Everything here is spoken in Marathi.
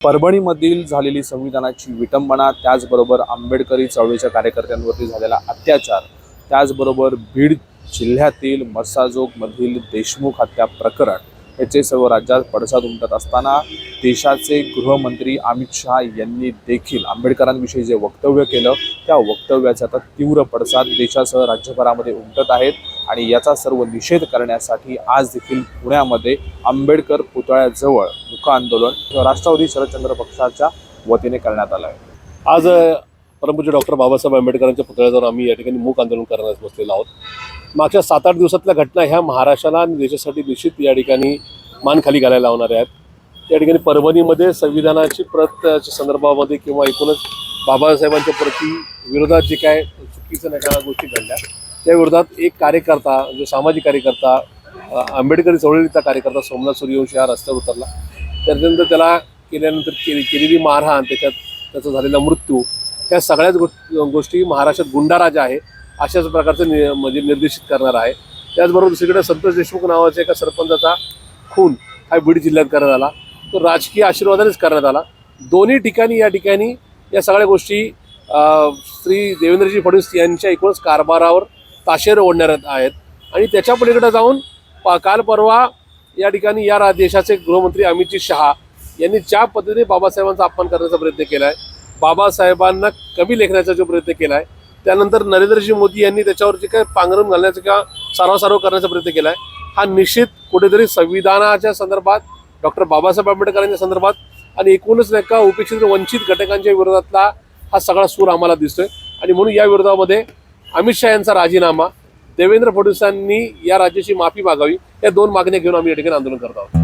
परभणीमधील झालेली संविधानाची विटंबना त्याचबरोबर आंबेडकरी चळवळीच्या कार्यकर्त्यांवरती झालेला अत्याचार त्याचबरोबर बीड जिल्ह्यातील मसाजोगमधील देशमुख हत्या प्रकरण. याचे सर्व राज्यात पडसाद उमटत असताना देशाचे गृहमंत्री अमित शहा यांनी देखील आंबेडकरांविषयी जे वक्तव्य केलं त्या वक्तव्याचा आता तीव्र पडसाद देशासह राज्यभरामध्ये उमटत आहेत आणि याचा सर्व निषेध करण्यासाठी आज देखील पुण्यामध्ये आंबेडकर पुतळ्याजवळ मुख आंदोलन राष्ट्रवादी शरदचंद्र पक्षाच्या वतीने करण्यात आलं आहे आज परंतु डॉक्टर बाबासाहेब आंबेडकरांच्या पुतळ्याजवळ आम्ही या ठिकाणी मूक आंदोलन करण्यास बसलेलो आहोत. मागच्या सात आठ दिवसातल्या घटना ह्या महाराष्ट्राला आणि देशासाठी निश्चित या ठिकाणी मान खाली घालायला लावणाऱ्या आहेत. या ठिकाणी परभणीमध्ये संविधानाची प्रत संदर्भामध्ये किंवा एकूणच बाबासाहेबांच्या प्रती विरोधात जे काय चुकीचं नाही गोष्टी घडल्या त्या विरोधात एक कार्यकर्ता जो सामाजिक कार्यकर्ता आंबेडकरी चळवळीचा कार्यकर्ता सोमनाथ सूर्यवंशी हा रस्त्यावर उतरला. त्यानंतर त्याला केल्यानंतर केलेली मारहाण त्याच्यात त्याचा झालेला मृत्यू त्या सगळ्याच गो गोष्टी महाराष्ट्रात गुंडाराज आहे अशाच प्रकारचं नि म्हणजे निर्देशित करणार आहे. त्याचबरोबर दुसरीकडे संतोष देशमुख नावाच्या एका सरपंचाचा खून हा बीड जिल्ह्यात करण्यात आला. तो राजकीय आशीर्वादानेच करण्यात आला. दोन्ही ठिकाणी या ठिकाणी या सगळ्या गोष्टी श्री देवेंद्रजी फडणवीस यांच्या एकूणच कारभारावर ताशेर ओढणार आहेत. आणि त्याच्या पलीकडे जाऊन पा काल परवा या ठिकाणी या रा देशाचे गृहमंत्री अमितजी शहा यांनी ज्या पद्धतीने बाबासाहेबांचा अपमान करण्याचा प्रयत्न केला आहे बाबासाहेबांना कमी लेखण्याचा जो प्रयत्न केला आहे त्यानंतर नरेंद्रजी मोदी यांनी त्याच्यावर जे काही पांघरून घालण्याचा किंवा सारवासारव करण्याचा प्रयत्न केला आहे हा निश्चित कुठेतरी संविधानाच्या संदर्भात डॉक्टर बाबासाहेब आंबेडकरांच्या संदर्भात आणि एकूणच नाही का उपेक्षित वंचित घटकांच्या विरोधातला हा सगळा सूर आम्हाला दिसतोय. आणि म्हणून या विरोधामध्ये अमित शहा यांचा राजीनामा देवेंद्र फडणवीसांनी या राज्याची माफी मागावी या दोन मागण्या घेऊन आम्ही या ठिकाणी आंदोलन करत आहोत.